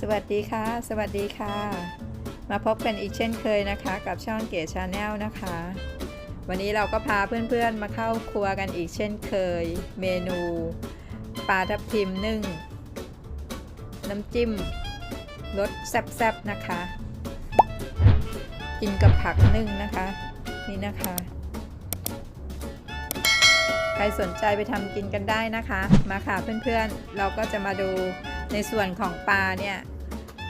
สวัสดีค่ะ สวัสดีค่ะ มาพบกันอีกเช่นเคยนะคะ กับช่องเก๋ชาแนลนะคะ วันนี้เราก็พาเพื่อนๆมาเข้าครัวกันอีกเช่นเคย เมนูปลาทับทิมนึ่ง น้ำจิ้มรสแซ่บๆนะคะ กินกับผักนึ่งนะคะ นี่นะคะ ใครสนใจไปทำกินกันได้นะคะ มาค่ะเพื่อนๆ เราก็จะมาดู ในส่วนของปลาเนี่ย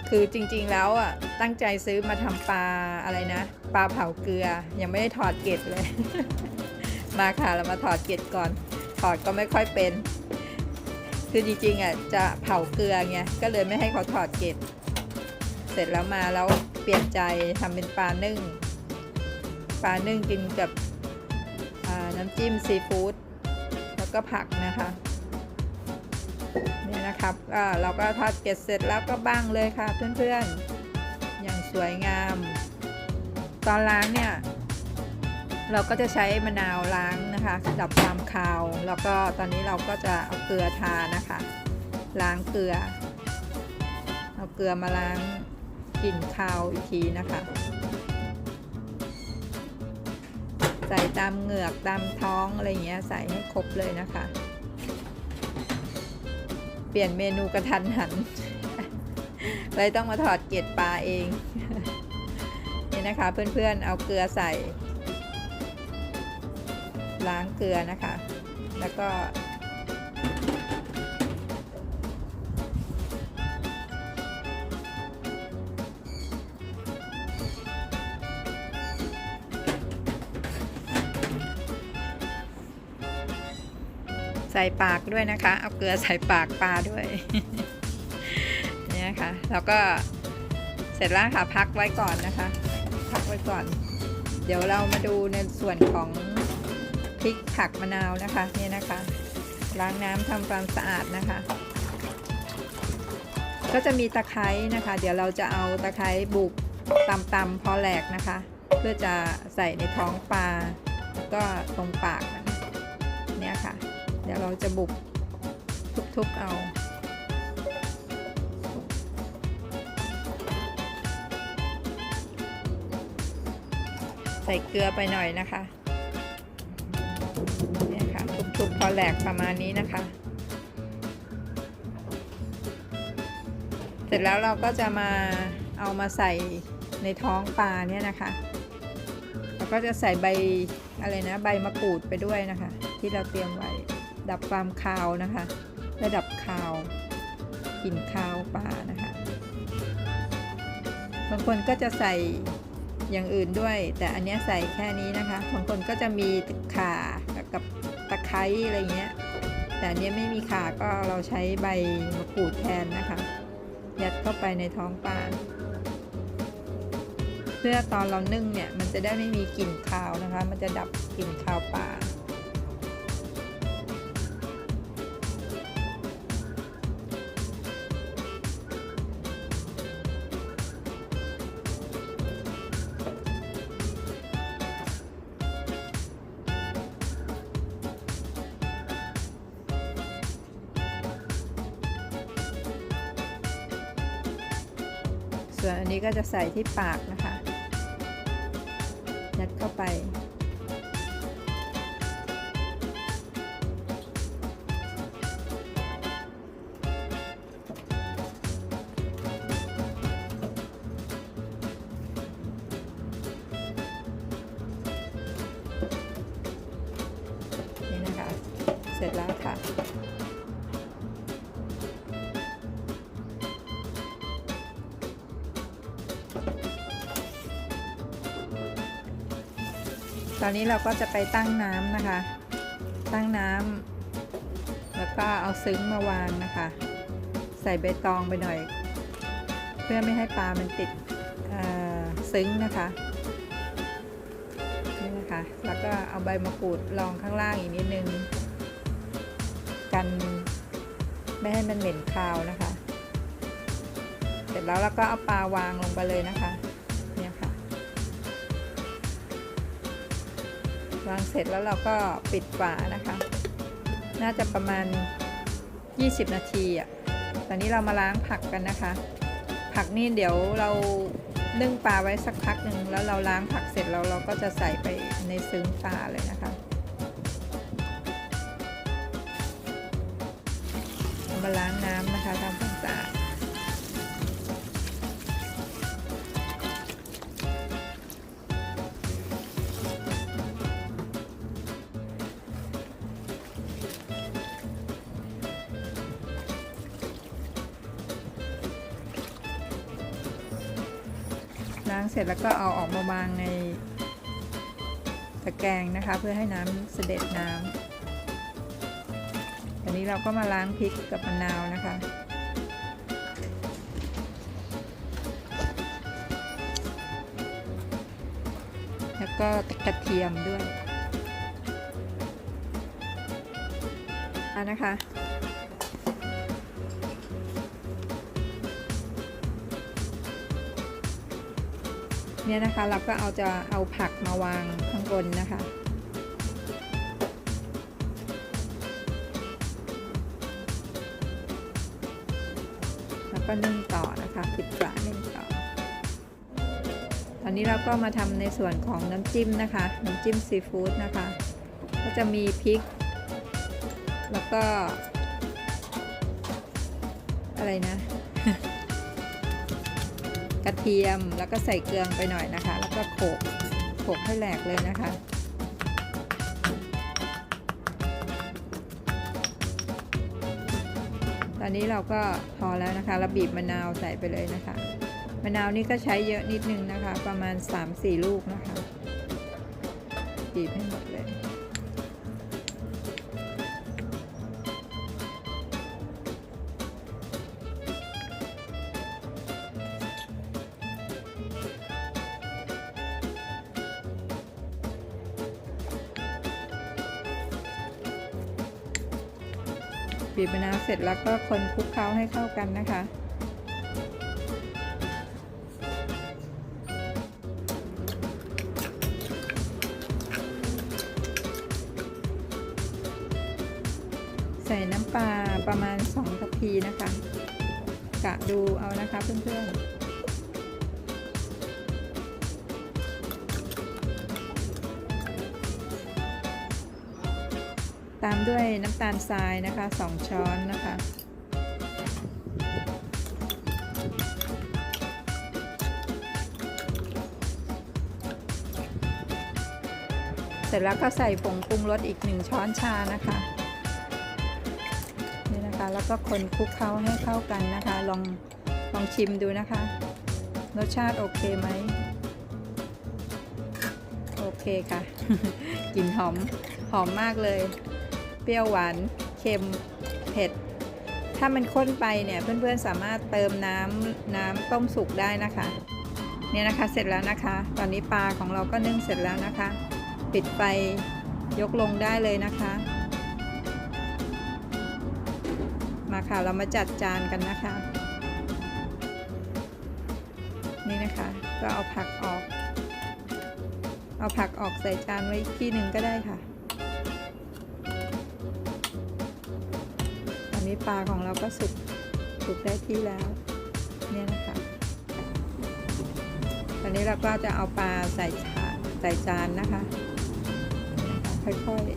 คือจริงๆแล้วอะตั้งใจซื้อมาทำปลาอะไรนะ ปลาเผาเกลือยังไม่ได้ถอดเกล็ดเลย มาค่ะเรามาถอดเกล็ดก่อน ถอดก็ไม่ค่อยเป็น คือจริงๆอะจะเผาเกลือไงก็เลยไม่ให้เขาถอดเกล็ด เสร็จแล้วมาแล้วเปลี่ยนใจทำเป็นปลานึ่งปลานึ่งกินกับน้ำจิ้มซีฟู้ดแล้วก็ผักนะคะ นี่ยนะครับเราก็ทอดเกล็ดเสร็จแล้วก็บ้างเลยค่ะเพื่อนๆ อย่างสวยงาม ตอนล้างเนี่ย เราก็จะใช้มะนาวล้างนะคะดับความคาว แล้วก็ตอนนี้เราก็จะเอาเกลือทานะคะ ล้างเกลือ เอาเกลือมาล้างกลิ่นคาวอีกทีนะคะใส่ตามเหงือกตามท้องอะไรเงี้ยใส่ให้ครบเลยนะคะ ปลี่ยนเมนูกระทันหัน เลยต้องมาถอดเกล็ดปลาเอง นี่นะคะเพื่อนๆเอาเกลือใส่ ล้างเกลือนะคะ แล้วก็ ใส่ปากด้วยนะคะ เอาเกลือใส่ปากปลาด้วยเนี่ยค่ะแล้วก็เสร็จแล้วค่ะพักไว้ก่อนนะคะ พักไว้ก่อน เดี๋ยวเรามาดูในส่วนของพริกผักมะนาวนะคะนี่นะคะ ล้างน้ำทำความสะอาดนะคะ ก็จะมีตะไคร้นะคะ เดี๋ยวเราจะเอาตะไคร้บุกตำๆพอแหลกนะคะ เพื่อจะใส่ในท้องปลาแล้วก็ตรงปากนะ เดี๋ยวเราจะบุกทุบๆเอาใส่เกลือไปหน่อยนะคะเนี่ยค่ะทุบๆพอแหลกประมาณนี้นะคะ เสร็จแล้วเราก็จะมาเอามาใส่ในท้องปลาเนี่ยนะคะแล้วก็จะใส่ใบอะไรนะใบมะกรูดไปด้วยนะคะ ที่เราเตรียมไว้ ดับความคาวนะคะเพื่อดับคาวกลิ่นคาวปลานะคะ บางคนก็จะใส่อย่างอื่นด้วย แต่อันนี้ใส่แค่นี้นะคะ บางคนก็จะมีข่ากับตะไคร้อะไรเงี้ย แต่อันเนี้ยไม่มีข่าก็เราใช้ใบมะกรูดแทนนะคะ ยัดเข้าไปในท้องปลาเพื่อตอนเรานึ่งเนี่ย มันจะได้ไม่มีกลิ่นคาวนะคะ มันจะดับกลิ่นคาวปลา ส่วนอันนี้ก็จะใส่ที่ปากนะคะยัดเข้าไป ตอนนี้เราก็จะไปตั้งน้ำนะคะ ตั้งน้ำแล้วก็เอาซึ้งมาวางนะคะ ใส่ใบตองไปหน่อย เพื่อไม่ให้ปลามันติดซึ้งนะคะนี่นะคะ แล้วก็เอาใบมะกรูดรองข้างล่างอีกนิดนึง กันไม่ให้มันเหม็นคาวนะคะ เสร็จแล้วเราก็เอาปลาวางลงไปเลยนะคะ วางเสร็จแล้วเราก็ปิดฝานะคะ น่าจะประมาณ 20 นาทีอะตอนนี้เรามาล้างผักกันนะคะ ผักนี่เดี๋ยวเรานึ่งปลาไว้สักพักหนึ่งแล้วเราล้างผักเสร็จแล้วเราก็จะใส่ไปในซึ้งปลาเลยนะคะเอามาล้างน้ำนะคะทำความสะอาด ล้างเสร็จแล้วก็เอาออกมาวางในตะแกรงนะคะ เพื่อให้น้ำเสด็จน้ำอันนี้เราก็มาล้างพริกกับมะนาวนะคะแล้วก็กระเทียมด้วยอะนะคะ เนี่ยนะคะเราก็เอาจะเอาผักมาวางข้างบนนะคะ แล้วก็นึ่งต่อนะคะปิดฝานึ่งต่อ ตอนนี้เราก็มาทำในส่วนของน้ำจิ้มนะคะ น้ำจิ้มซีฟู้ดนะคะ ก็จะมีพริก แล้วก็ อะไรนะ กระเทียมแล้วก็ใส่เกลือไปหน่อยนะคะ แล้วก็โขลกโขลกให้แหลกเลยนะคะ ตอนนี้เราก็พอแล้วนะคะเราบีบมะนาวใส่ไปเลยนะคะ มะนาวนี่ก็ใช้เยอะนิดนึงนะคะ ประมาณ 3-4 ลูกนะคะ บีบให้หมด บีบมะนาวเสร็จแล้วก็คนคลุกเคล้าให้เข้ากันนะคะ ใส่น้ำปลาประมาณ2ทัพพีนะคะ กะดูเอานะคะเพื่อนๆ ตามด้วยน้ำตาลทรายนะคะ 2 ช้อนนะคะ เสร็จแล้วก็ใส่ผงปรุงรสอีก 1 ช้อนชานะคะนี่นะคะแล้วก็คนคลุกเคล้าให้เข้ากันนะคะ ลองลองชิมดูนะคะ รสชาติโอเคไหมโอเคค่ะกลิ่นหอมหอมมากเลย เปรี้ยวหวานเค็มเผ็ด ถ้ามันข้นไปเนี่ยเพื่อนๆสามารถเติมน้ำน้ำต้มสุกได้นะคะเนี่ยนะคะเสร็จแล้วนะคะ ตอนนี้ปลาของเราก็นึ่งเสร็จแล้วนะคะ ปิดไฟยกลงได้เลยนะคะ มาค่ะเรามาจัดจานกันนะคะ นี่นะคะก็เอาผักออก เอาผักออกใส่จานไว้ที่หนึ่งก็ได้ค่ะ นี้ปลาของเราก็สุกสุกได้ที่แล้ว เนี่ยนะคะตอนนี้เราก็จะเอาปลาใส่ถาดใส่จานนะคะ ค่อยๆ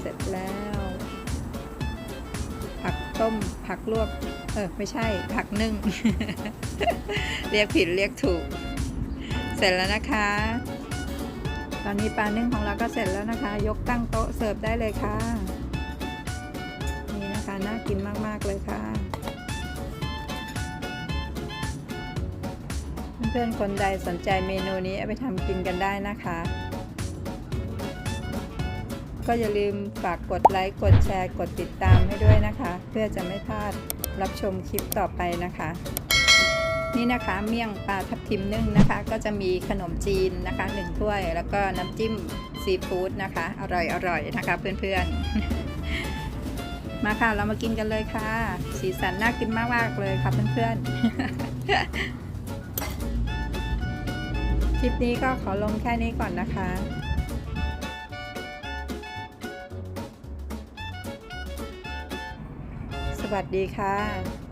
เสร็จแล้ว ผักต้มผักลวก เออ ไม่ใช่ผักนึ่ง เรียกผิดเรียกถูก เสร็จแล้วนะคะ ตอนนี้ปลานึ่งของเราก็เสร็จแล้วนะคะ ยกตั้งโต๊ะเสิร์ฟได้เลยค่ะ น่ากินมาก ๆ เลยค่ะ เพื่อนๆคนใดสนใจเมนูนี้เอาไปทำกินกันได้นะคะ ก็อย่าลืมฝากกดไลค์ กดแชร์ กดติดตามให้ด้วยนะคะ เพื่อจะไม่พลาดรับชมคลิปต่อไปนะคะ นี่นะคะเมี่ยงปลาทับทิมนึ่งนะคะ ก็จะมีขนมจีนนะคะหนึ่งถ้วย แล้วก็น้ำจิ้มซีฟู้ดนะคะ อร่อยๆนะคะ เพื่อนๆ มาค่ะ เรามากินกันเลยค่ะ สีสันน่ากินมากๆเลยค่ะเพื่อนๆ คลิปนี้ก็ขอลงแค่นี้ก่อนนะคะสวัสดีค่ะ